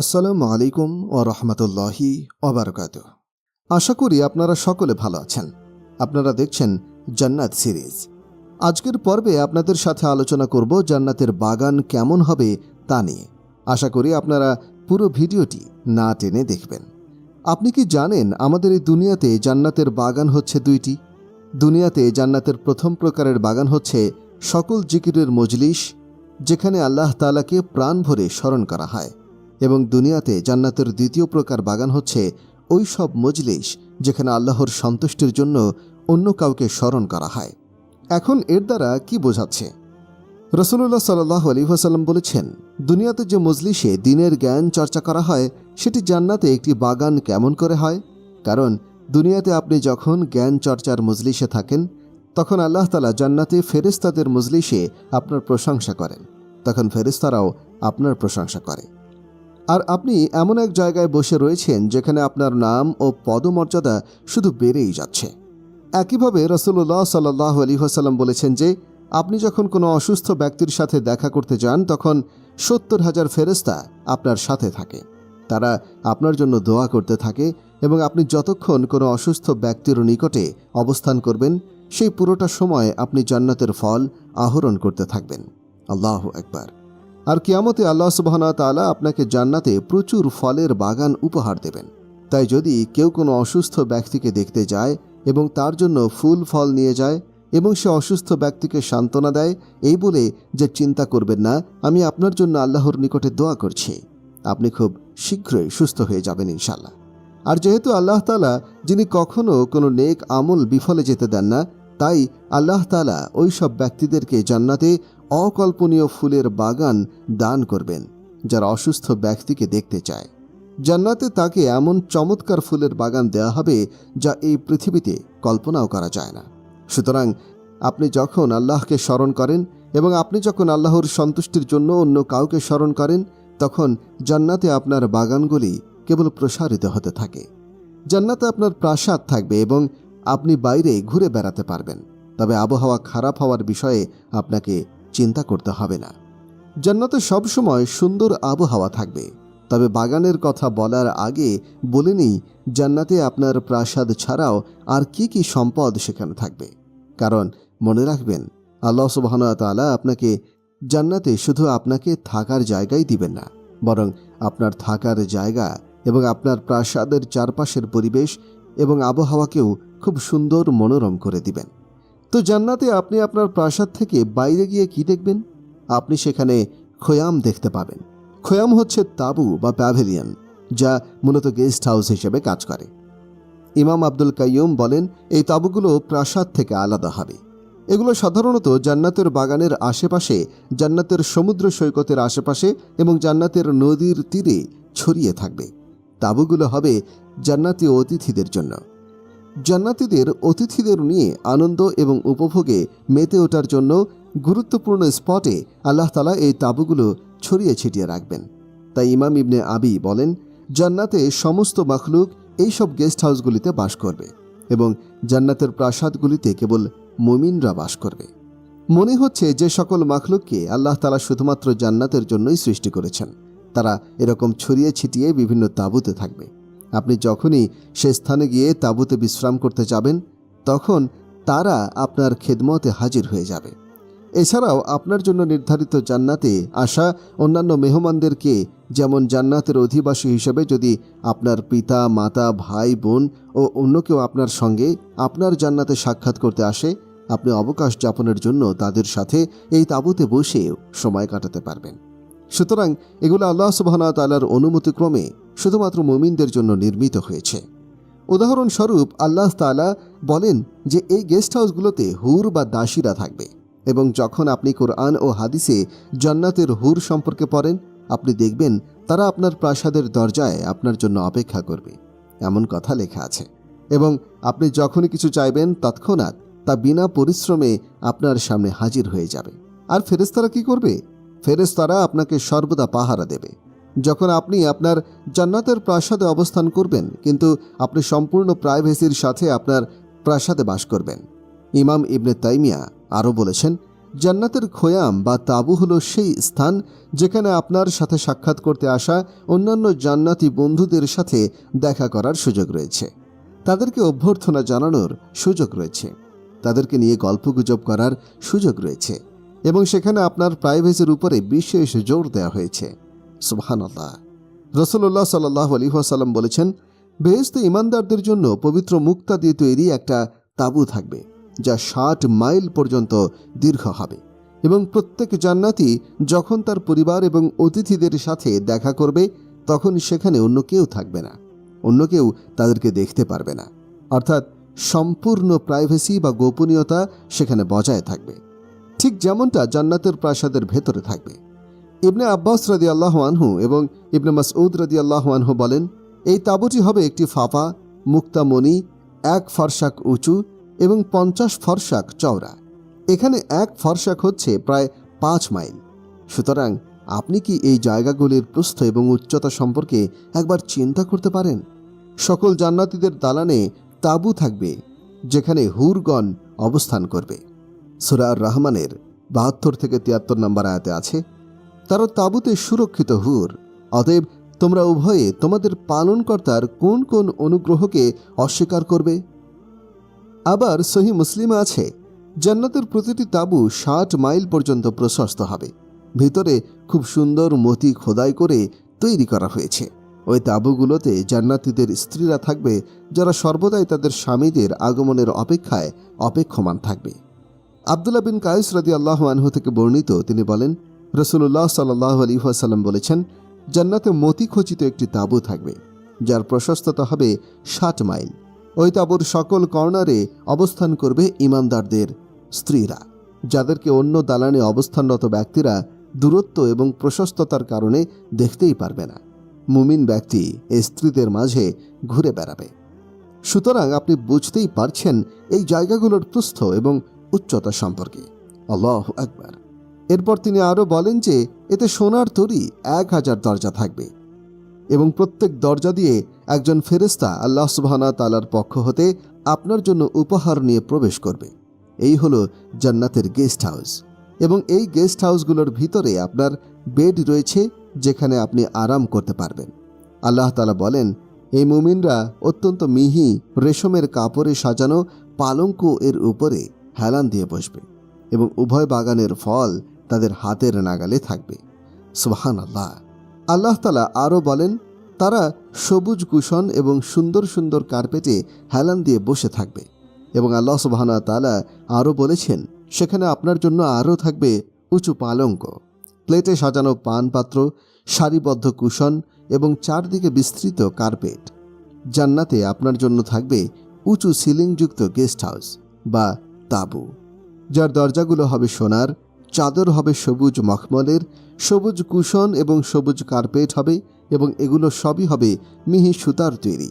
আসসালামু আলাইকুম ও রহমতুল্লাহি ওবরকাত আশা করি আপনারা সকলে ভালো আছেন। আপনারা দেখছেন জান্নাত সিরিজ। আজকের পর্বে আপনাদের সাথে আলোচনা করব জান্নাতের বাগান কেমন হবে তা নিয়ে। আশা করি আপনারা পুরো ভিডিওটি না টেনে দেখবেন। আপনি কি জানেন আমাদের এই দুনিয়াতে জান্নাতের বাগান হচ্ছে দুইটি? দুনিয়াতে জান্নাতের প্রথম প্রকারের বাগান হচ্ছে সকল জিকিরের মজলিস, যেখানে আল্লাহ তালাকে প্রাণ ভরে স্মরণ করা হয়। এবং দুনিয়াতে জান্নাতের দ্বিতীয় প্রকার বাগান হচ্ছে ওই সব মজলিস যেখানে আল্লাহর সন্তুষ্টির জন্য অন্য কাউকে স্মরণ করা হয়। এখন এর দ্বারা কি বোঝাচ্ছে? রসুল্লাহ সাল্লাহ আলী ওয়াসাল্লাম বলেছেন, দুনিয়াতে যে মজলিসে দিনের জ্ঞান চর্চা করা হয়, সেটি জান্নাতে একটি বাগান কেমন করে হয়? কারণ দুনিয়াতে আপনি যখন জ্ঞান চর্চার মজলিসে থাকেন, তখন আল্লাহ তালা জান্নাতে ফেরেস্তাদের মজলিসে আপনার প্রশংসা করেন। তখন ফেরিস্তারাও আপনার প্রশংসা করে। আর আপনি এমন এক জায়গায় বসে রয়েছেন যেখানে আপনার নাম ও পদমর্যাদা শুধু বেড়েই যাচ্ছে। একইভাবে রসুল্লাহ সাল্লাহ আলী হাসাল্লাম বলেছেন যে, আপনি যখন কোনো অসুস্থ ব্যক্তির সাথে দেখা করতে যান, তখন সত্তর হাজার ফেরেস্তা আপনার সাথে থাকে। তারা আপনার জন্য দোয়া করতে থাকে এবং আপনি যতক্ষণ কোনো অসুস্থ ব্যক্তির নিকটে অবস্থান করবেন, সেই পুরোটা সময় আপনি জান্নাতের ফল আহরণ করতে থাকবেন। আল্লাহ একবার আর কিয়ামতে আল্লাহ সুবাহনা তালা আপনাকে জান্নাতে প্রচুর ফলের বাগান উপহার দেবেন। তাই যদি কেউ কোনো অসুস্থ ব্যক্তিকে দেখতে যায় এবং তার জন্য ফুল ফল নিয়ে যায় এবং সে অসুস্থ ব্যক্তিকে সান্ত্বনা দেয়, এই বলে যে চিন্তা করবেন না, আমি আপনার জন্য আল্লাহর নিকটে দোয়া করছি। আপনি খুব শীঘ্রই সুস্থ হয়ে যাবেন ইনশাল্লাহ আর যেহেতু আল্লাহ তালা যিনি কখনও কোনো নেক আমল বিফলে যেতে দেন না তাই আল্লাহ তালা ওই সব ব্যক্তিদেরকে জান্নাতে অকল্পনীয় ফুলের বাগান দান করবেন, যারা অসুস্থ ব্যক্তিকে দেখতে চায়। জান্নাতে তাকে এমন চমৎকার ফুলের বাগান দেয়া হবে, যা এই পৃথিবীতে কল্পনাও করা যায় না। সুতরাং আপনি যখন আল্লাহকে স্মরণ করেন এবং আপনি যখন আল্লাহর সন্তুষ্টির জন্য অন্য কাউকে স্মরণ করেন, তখন জান্নাতে আপনার বাগানগুলি কেবল প্রসারিত হতে থাকে। জান্নাতে আপনার প্রাসাদ থাকবে এবং আপনি বাইরে ঘুরে বেড়াতে পারবেন, তবে আবহাওয়া খারাপ হওয়ার বিষয়ে আপনাকে চিন্তা করতে হবে না। জান্নাতে সবসময় সুন্দর আবহাওয়া থাকবে, তবে বাগানের কথা বলার আগে বলে নিই, জান্নাতে আপনার প্রাসাদ ছাড়াও আর কি কি সম্পদ সেখানে থাকবে। কারণ মনে রাখবেন, আল্লাহ সুবাহতালা আপনাকে জান্নাতে শুধু আপনাকে থাকার জায়গাই দিবেন না, বরং আপনার থাকার জায়গা এবং আপনার প্রাসাদের চারপাশের পরিবেশ এবং আবহাওয়াকেও খুব সুন্দর মনোরম করে দিবেন। তো জান্নাতে আপনি আপনার প্রাসাদ থেকে বাইরে গিয়ে কি দেখবেন? আপনি সেখানে খয়াম দেখতে পাবেন। খয়াম হচ্ছে তাবু বা প্যাভিলিয়ন, যা মূলত গেস্ট হাউস হিসেবে কাজ করে। ইমাম আব্দুল কাইয়ুম বলেন, এই তাবুগুলো প্রাসাদ থেকে আলাদা হবে। এগুলো সাধারণত জান্নাতের বাগানের আশেপাশে, জান্নাতের সমুদ্র সৈকতের আশেপাশে এবং জান্নাতের নদীর তীরে ছড়িয়ে থাকবে। তাবুগুলো হবে জান্নাতি অতিথিদের জন্য। জান্নাতিদের অতিথিদের নিয়ে আনন্দ এবং উপভোগে মেতে ওঠার জন্য গুরুত্বপূর্ণ স্পটে আল্লাহ তালা এই তাবুগুলো ছড়িয়ে ছিটিয়ে রাখবেন। তাই ইমাম ইবনে আবি বলেন, জান্নাতে সমস্ত মখলুক এইসব গেস্ট হাউসগুলিতে বাস করবে এবং জান্নাতের প্রাসাদগুলিতে কেবল মুমিনরা বাস করবে। মনে হচ্ছে যে সকল মাখলুককে আল্লাহ তালা শুধুমাত্র জান্নাতের জন্যই সৃষ্টি করেছেন। তারা এরকম ছড়িয়ে ছিটিয়ে বিভিন্ন তাঁবুতে থাকবে। আপনি যখনই সে স্থানে গিয়ে তাঁবুতে বিশ্রাম করতে যাবেন, তখন তারা আপনার খেদমতে হাজির হয়ে যাবে। এছাড়াও আপনার জন্য নির্ধারিত জান্নাতে আসা অন্যান্য মেহমানদেরকে, যেমন জান্নাতের অধিবাসী হিসেবে যদি আপনার পিতা, মাতা, ভাই, বোন ও অন্য কেউ আপনার সঙ্গে আপনার জান্নাতে সাক্ষাৎ করতে আসে, আপনি অবকাশ যাপনের জন্য তাদের সাথে এই তাঁবুতে বসে সময় কাটাতে পারবেন। সুতরাং এগুলো আল্লাহ সুবাহনা তালার অনুমতিক্রমে শুধুমাত্র মুমিনদের জন্য নির্মিত হয়েছে। উদাহরণস্বরূপ, আল্লাহ তালা বলেন যে এই গেস্ট হাউসগুলোতে হুর বা দাসীরা থাকবে এবং যখন আপনি কোরআন ও হাদিসে জান্নাতের হুর সম্পর্কে পড়েন, আপনি দেখবেন তারা আপনার প্রাসাদের দরজায় আপনার জন্য অপেক্ষা করবে। এমন কথা লেখা আছে। এবং আপনি যখনই কিছু চাইবেন, তৎক্ষণাৎ তা বিনা পরিশ্রমে আপনার সামনে হাজির হয়ে যাবে। আর ফেরেস্তারা কি করবে? ফেরেস্তারা আপনাকে সর্বদা পাহারা দেবে। যখন আপনি আপনার জান্নাতের প্রাসাদে অবস্থান করবেন, কিন্তু আপনি সম্পূর্ণ প্রাইভেসির সাথে আপনার প্রাসাদে বাস করবেন। ইমাম ইবনে তাইমিয়া আরও বলেছেন, জান্নাতের খোয়াম বা তাবু হলো সেই স্থান যেখানে আপনার সাথে সাক্ষাৎ করতে আসা অন্যান্য জান্নাতি বন্ধুদের সাথে দেখা করার সুযোগ রয়েছে। তাদেরকে অভ্যর্থনা জানানোর সুযোগ রয়েছে। তাদেরকে নিয়ে গল্পগুজব করার সুযোগ রয়েছে। এবং সেখানে আপনার প্রাইভেসির উপরে বিশেষ জোর দেওয়া হয়েছে। সুবহানাল্লাহ। রসুল্লাহ সাল্লাহ আলী ওয়াসাল্লাম বলেছেন বেহেস্ত ইমানদারদের জন্য পবিত্র মুক্তা দিয়ে তৈরি একটা তাঁবু থাকবে, যা ষাট মাইল পর্যন্ত দীর্ঘ হবে এবং প্রত্যেক জান্নাতি যখন তার পরিবার এবং অতিথিদের সাথে দেখা করবে, তখন সেখানে অন্য কেউ থাকবে না, অন্য কেউ তাদেরকে দেখতে পারবে না। অর্থাৎ সম্পূর্ণ প্রাইভেসি বা গোপনীয়তা সেখানে বজায় থাকবে। ঠিক যেমনটা জান্নাতের প্রাসাদের ভেতরে থাকবে। ইবনে আব্বাস রাদি আনহু এবং ইবনে মাসউদ রাদি আনহু বলেন, এই তাঁবুটি হবে একটি ফাফা মুক্তামণি এক ফরসাক উঁচু এবং পঞ্চাশ ফরসাক চওড়া। এখানে এক ফরসাক হচ্ছে প্রায় পাঁচ মাইল। সুতরাং আপনি কি এই জায়গাগুলির প্রস্থ এবং উচ্চতা সম্পর্কে একবার চিন্তা করতে পারেন? সকল জান্নাতীদের দালানে তাঁবু থাকবে, যেখানে হুরগণ অবস্থান করবে। সুরা রহমানের বাহাত্তর থেকে তিয়াত্তর নম্বর আয়াতে আছে, তারা তাঁবুতে সুরক্ষিত হুর। অতএব তোমরা উভয়ে তোমাদের পালনকর্তার কোন কোন অনুগ্রহকে অস্বীকার করবে? আবার সহি মুসলিমে আছে, জান্নাতের প্রতিটি তাঁবু ষাট মাইল পর্যন্ত প্রশস্ত হবে। ভিতরে খুব সুন্দর মতি খোদাই করে তৈরি করা হয়েছে। ওই তাঁবুগুলোতে জান্নাতীদের স্ত্রীরা থাকবে, যারা সর্বদাই তাদের স্বামীদের আগমনের অপেক্ষায় অপেক্ষমান থাকবে। আবদুল্লাহ বিন কায়ুস রাদি আল্লাহ আনহু থেকে বর্ণিত, তিনি বলেন রসুল্লাহ সাল্লাহ আলী বলেছেন, জান্নাতে মতি খচিত একটি তাঁবু থাকবে, যার প্রশস্ততা হবে ষাট মাইল। ওই তাঁবুর সকল কর্নারে অবস্থান করবে ইমানদারদের স্ত্রীরা, যাদেরকে অন্য দালানে অবস্থানরত ব্যক্তিরা দূরত্ব এবং প্রশস্ততার কারণে দেখতেই পারবে না। মুমিন ব্যক্তি এই স্ত্রীদের মাঝে ঘুরে বেড়াবে। সুতরাং আপনি বুঝতেই পারছেন, এই জায়গাগুলোর প্রস্থ এবং উচ্চতা সম্পর্কে। আল্লাহ একবার এরপর তিনি আরও বলেন যে, এতে সোনার তরি এক হাজার দরজা থাকবে এবং প্রত্যেক দরজা দিয়ে একজন ফেরেস্তা আল্লাহ সুবাহানা তালার পক্ষ হতে আপনার জন্য উপহার নিয়ে প্রবেশ করবে। এই হলো জান্নাতের গেস্ট হাউস। এবং এই গেস্ট হাউসগুলোর ভিতরে আপনার বেড রয়েছে, যেখানে আপনি আরাম করতে পারবেন। আল্লাহ তালা বলেন এই মুমিনরা, অত্যন্ত মিহি রেশমের কাপড়ে সাজানো পালঙ্ক এর উপরে হেলান দিয়ে বসবে এবং উভয় বাগানের ফল তাদের হাতের নাগালে থাকবে। সুবাহান আল্লাহ আল্লাহ তালা আরও বলেন, তারা সবুজ কুশন এবং সুন্দর সুন্দর কার্পেটে হেলান দিয়ে বসে থাকবে এবং আল্লাহ সুবাহানা তালা আরও বলেছেন, সেখানে আপনার জন্য আরও থাকবে উঁচু পালঙ্ক, প্লেটে সাজানো পান পাত্র সারিবদ্ধ কুশন এবং চারদিকে বিস্তৃত কার্পেট। জান্নাতে আপনার জন্য থাকবে উঁচু সিলিংযুক্ত গেস্ট হাউস বা তাঁবু, যার দরজাগুলো হবে সোনার, চাদর হবে সবুজ মখমলের, সবুজ কুশন এবং সবুজ কার্পেট হবে এবং এগুলো সবই হবে মিহি সুতার তৈরি।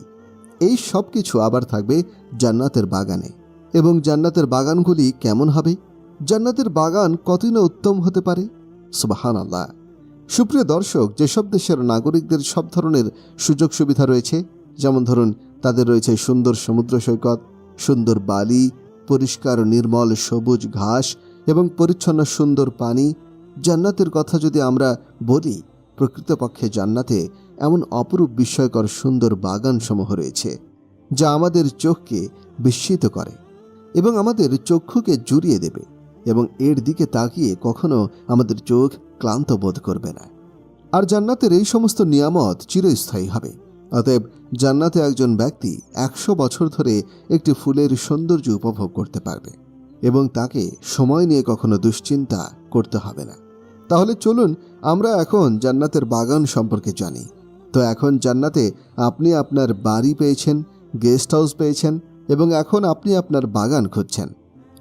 এই সব কিছু আবার থাকবে জান্নাতের বাগানে। এবং জান্নাতের বাগানগুলি কেমন হবে? জান্নাতের বাগান কতই না উত্তম হতে পারে? সুবাহান আল্লাহ সুপ্রিয় দর্শক, যেসব দেশের নাগরিকদের সব ধরনের সুযোগ সুবিধা রয়েছে, যেমন ধরুন তাদের রয়েছে সুন্দর সমুদ্র সৈকত, সুন্দর বালি পরিষ্কার, নির্মল, সবুজ ঘাস এবং পরিচ্ছন্ন সুন্দর পানি। জান্নাতের কথা যদি আমরা বলি, প্রকৃতপক্ষে জান্নাতে এমন অপরূপ বিস্ময়কর সুন্দর বাগানসমূহ রয়েছে, যা আমাদের চোখকে বিস্মিত করে এবং আমাদের চক্ষুকে জুড়িয়ে দেবে এবং এর দিকে তাকিয়ে কখনো আমাদের চোখ ক্লান্ত বোধ করবে না। আর জান্নাতের এই সমস্ত নিয়ামত চিরস্থায়ী হবে। অতএব জান্নাতে একজন ব্যক্তি একশো বছর ধরে একটি ফুলের সৌন্দর্য উপভোগ করতে পারবে এবং তাকে সময় নিয়ে কখনো দুশ্চিন্তা করতে হবে না। তাহলে চলুন আমরা এখন জান্নাতের বাগান সম্পর্কে জানি। তো এখন জান্নাতে আপনি আপনার বাড়ি পেয়েছেন গেস্ট হাউস পেয়েছেন এবং এখন আপনি আপনার বাগান খুঁজছেন।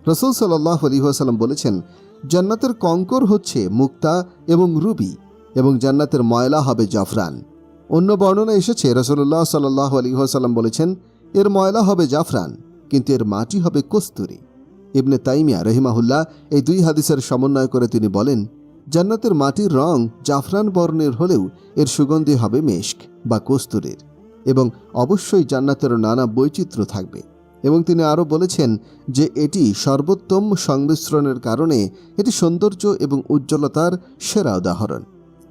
রসুল সাল্লাহ আলিহাসাল্লাম বলেছেন, জান্নাতের কঙ্কর হচ্ছে মুক্তা এবং রুবি এবং জান্নাতের ময়লা হবে জাফরান। অন্য বর্ণনা এসেছে রসুল্লাহ সাল্লাহ আলিহাসাল্লাম বলেছেন, এর ময়লা হবে জাফরান, কিন্তু এর মাটি হবে কস্তুরি। ইবনে তাইমিয়া রহিমাহুল্লাহ এই দুই হাদিসের সমন্বয় করে তিনি বলেন, জান্নাতের মাটির রং জাফরান বর্ণের হলেও এর সুগন্ধি হবে মেশক বা কস্তুরের এবং অবশ্যই জান্নাতের নানা বৈচিত্র্য থাকবে। এবং তিনি আরও বলেছেন যে এটি সর্বোত্তম সংমিশ্রণের কারণে এটি সৌন্দর্য এবং উজ্জ্বলতার সেরা উদাহরণ।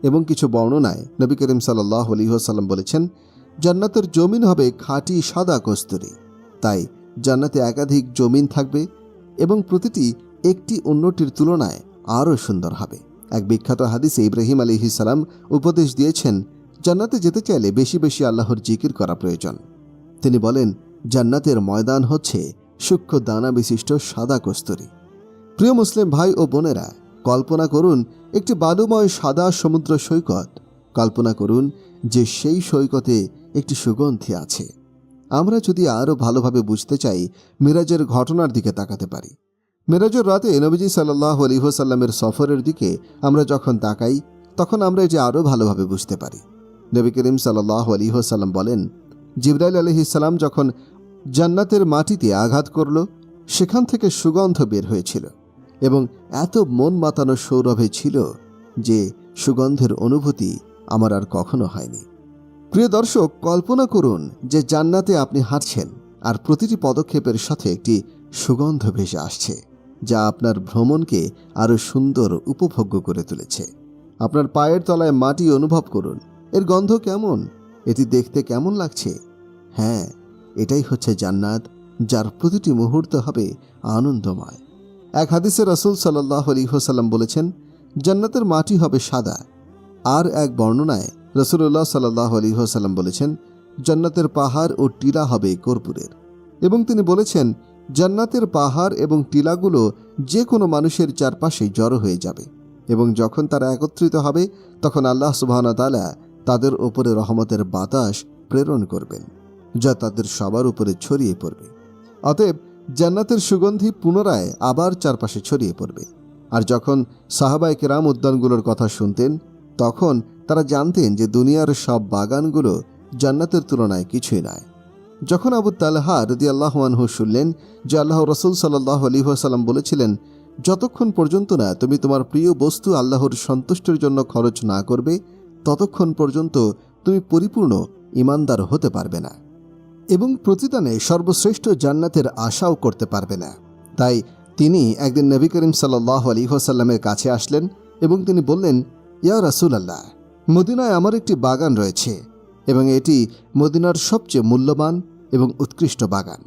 এবং কিছু বর্ণনায় নবী করিম সাল্লাহ আলহিহাসাল্লাম বলেছেন, জান্নাতের জমিন হবে খাঁটি সাদা কস্তুরি। তাই জান্নাতে একাধিক জমিন থাকবে এবং প্রতিটি একটি অন্যটির তুলনায় আরও সুন্দর হবে। এক বিখ্যাত হাদিসে ইব্রাহিম আলী উপদেশ দিয়েছেন, জান্নাতে যেতে চাইলে বেশি বেশি আল্লাহর জিকির করা প্রয়োজন। তিনি বলেন, জান্নাতের ময়দান হচ্ছে সূক্ষ্ম দানা বিশিষ্ট সাদা কস্তুরি। প্রিয় মুসলিম ভাই ও বোনেরা কল্পনা করুন একটি বালুময় সাদা সমুদ্র সৈকত। কল্পনা করুন যে সেই সৈকতে একটি সুগন্ধি আছে। আমরা যদি আরও ভালোভাবে বুঝতে চাই, মিরাজের ঘটনার দিকে তাকাতে পারি। মিরাজের রাতে নবীজি সাল্লাহ আলিহসাল্লামের সফরের দিকে আমরা যখন তাকাই, তখন আমরা এটি আরও ভালোভাবে বুঝতে পারি। নবী করিম সাল্লাহ আলিহসাল্লাম বলেন, জিব্রাইল আলহিসাল্লাম যখন জান্নাতের মাটিতে আঘাত করল, সেখান থেকে সুগন্ধ বের হয়েছিল। এবং এত মন মাতানো সৌরভে ছিল যে সুগন্ধের অনুভূতি আমার আর কখনো হয়নি। প্রিয় দর্শক, কল্পনা করুন যে জান্নাতে আপনি হাঁটছেন আর প্রতিটি পদক্ষেপের সাথে একটি সুগন্ধ ভেসে আসছে, যা আপনার ভ্রমণকে আরও সুন্দর, উপভোগ্য করে তুলেছে। আপনার পায়ের তলায় মাটি অনুভব করুন। এর গন্ধ কেমন? এটি দেখতে কেমন লাগছে? হ্যাঁ এটাই হচ্ছে জান্নাত, যার প্রতিটি মুহূর্ত হবে আনন্দময়। এক হাদিসে রসুল সাল্লাহ আলী হোসাল্লাম বলেছেন, জান্নাতের মাটি হবে সাদা। আর এক বর্ণনায় রসুল্লাহ সাল্লাহ আলী হোসাল্লাম বলেছেন, জান্নাতের পাহাড় ও টিলা হবে কর্পূরের। এবং তিনি বলেছেন, জান্নাতের পাহাড় এবং টিলাগুলো যে কোনো মানুষের চারপাশে জড়ো হয়ে যাবে। এবং যখন তারা একত্রিত হবে, তখন আল্লাহ সুবাহন তালা তাদের ওপরে রহমতের বাতাস প্রেরণ করবেন, যা তাদের সবার উপরে ছড়িয়ে পড়বে। অতএব জান্নাতের সুগন্ধি পুনরায় আবার চারপাশে ছড়িয়ে পড়বে। আর যখন সাহাবাই কেরাম উদ্যানগুলোর কথা শুনতেন, তখন তারা জানতেন যে দুনিয়ার সব বাগানগুলো জান্নাতের তুলনায় কিছুই নয়। যখন আবু তালহা রদি আল্লাহানহু শুনলেন যে আল্লাহ রসুল সাল্লাহ আলিহাসাল্লাম বলেছিলেন, যতক্ষণ পর্যন্ত না তুমি তোমার প্রিয় বস্তু আল্লাহর সন্তুষ্টির জন্য খরচ না করবে, ততক্ষণ পর্যন্ত তুমি পরিপূর্ণ ইমানদার হতে পারবে না। এবং প্রতিদানে সর্বশ্রেষ্ঠ জান্নাতের আশাও করতে পারবে না। তাই তিনি একদিন নবী করিম সাল্লাহ আলী হোসাল্লামের কাছে আসলেন এবং তিনি বললেন, ইয়া রাসুল আল্লাহ মদিনায় আমার একটি বাগান রয়েছে এবং এটি মদিনার সবচেয়ে মূল্যবান এবং উৎকৃষ্ট বাগান।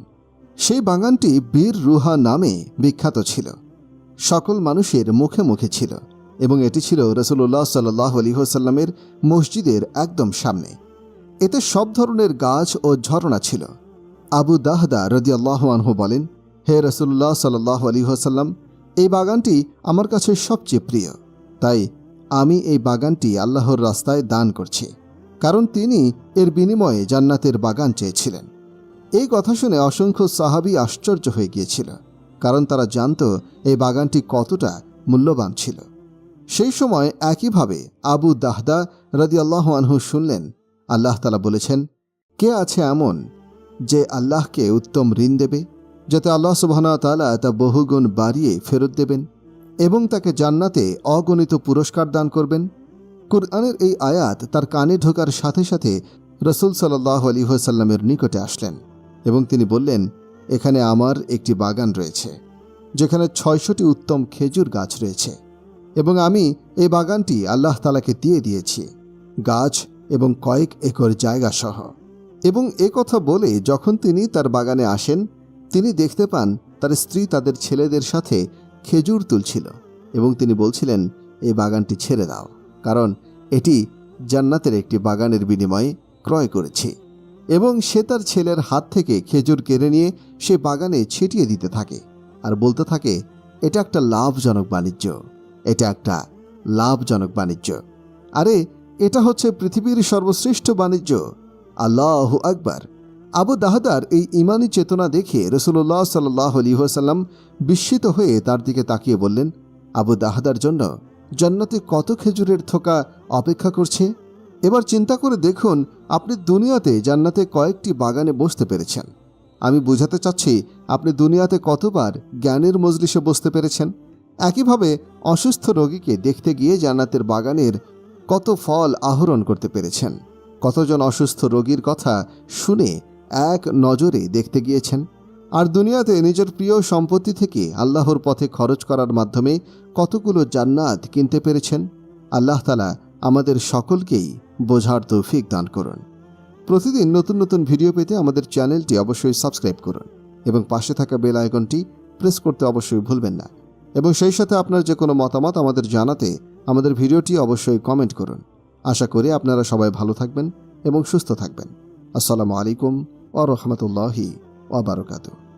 সেই বাগানটি বীর রুহা নামে বিখ্যাত ছিল। সকল মানুষের মুখে মুখে ছিল এবং এটি ছিল রসুল্লাহ সাল্লাহ আলী হোসাল্লামের মসজিদের একদম সামনে। এতে সব ধরনের গাছ ও ঝরনা ছিল। আবু দাহদা রদিয়াল্লাহ আনহু বলেন, হে রসুল্লাহ সাল্লাহ আলী হোসাল্লাম এই বাগানটি আমার কাছে সবচেয়ে প্রিয়। তাই আমি এই বাগানটি আল্লাহর রাস্তায় দান করছি। কারণ তিনি এর বিনিময়ে জান্নাতের বাগান চেয়েছিলেন। এই কথা শুনে অসংখ্য সাহাবি আশ্চর্য হয়ে গিয়েছিল, কারণ তারা জানত এই বাগানটি কতটা মূল্যবান ছিল। সেই সময় একইভাবে আবু দাহদা রদিয়াল্লাহ আনহু শুনলেন আল্লাহ তালা বলেছেন, কে আছে এমন যে আল্লাহকে উত্তম ঋণ দেবে, যাতে আল্লাহ সুবাহনা তালা তা বহুগুণ বাড়িয়ে ফেরত দেবেন এবং তাকে জান্নাতে অগণিত পুরস্কার দান করবেন? কুরআনের এই আয়াত তার কানে ঢোকার সাথে সাথে রসুল সাল্লাহ আলী সাল্লামের নিকটে আসলেন এবং তিনি বললেন, এখানে আমার একটি বাগান রয়েছে, যেখানে ছয়শটি উত্তম খেজুর গাছ রয়েছে এবং আমি এই বাগানটি আল্লাহ তালাকে দিয়ে দিয়েছি। গাছ এবং কয়েক একর জায়গা সহ এবং এ কথা বলে যখন তিনি তার বাগানে আসেন, তিনি দেখতে পান তার স্ত্রী তাদের ছেলেদের সাথে খেজুর তুলছিল এবং তিনি বলছিলেন এই বাগানটি ছেড়ে দাও, কারণ এটি জান্নাতের একটি বাগানের বিনিময়ে ক্রয় করেছি। এবং সে তার ছেলের হাত থেকে খেজুর কেড়ে নিয়ে সে বাগানে ছিটিয়ে দিতে থাকে আর বলতে থাকে, এটা একটা লাভজনক বাণিজ্য, এটা একটা লাভজনক বাণিজ্য। আরে এটা হচ্ছে পৃথিবীর সর্বশ্রেষ্ঠ বাণিজ্য। আল্লাহ আকবার। আবু দাহদার এই ইমানি চেতনা দেখে রসুল্লাহ সাল্লাহ আলিহাসাল্লাম বিস্মিত হয়ে তার দিকে তাকিয়ে বললেন, আবু দাহদার জন্য জান্নাতে কত খেজুরের থোকা অপেক্ষা করছে? এবার চিন্তা করে দেখুন, আপনি দুনিয়াতে জান্নাতে কয়েকটি বাগানে বসতে পেরেছেন। আমি বুঝাতে চাচ্ছি, আপনি দুনিয়াতে কতবার জ্ঞানের মজলিসে বসতে পেরেছেন? একইভাবে অসুস্থ রোগীকে দেখতে গিয়ে জান্নাতের বাগানের কত ফল আহরণ করতে পেরেছেন। কতজন অসুস্থ রোগীর কথা শুনে এক নজরে দেখতে গিয়েছেন। আর দুনিয়াতে নিজের প্রিয় সম্পত্তি থেকে আল্লাহর পথে খরচ করার মাধ্যমে কতগুলো জান্নাত কিনতে পেরেছেন। আল্লাহ তালা আমাদের সকলকেই বোঝার তৌফিক দান করুন। প্রতিদিন নতুন নতুন ভিডিও পেতে আমাদের চ্যানেলটি অবশ্যই সাবস্ক্রাইব করুন এবং পাশে থাকা বেল আইকনটি প্রেস করতে অবশ্যই ভুলবেন না। এবং সেই সাথে আপনার যে কোনো মতামত আমাদের জানাতে আমাদের ভিডিওটি অবশ্যই কমেন্ট করুন। আশা করি আপনারা সবাই ভালো থাকবেন এবং সুস্থ থাকবেন। আসসালামু আলাইকুম ও রহমতুল্লাহি ওবরাকাতুহ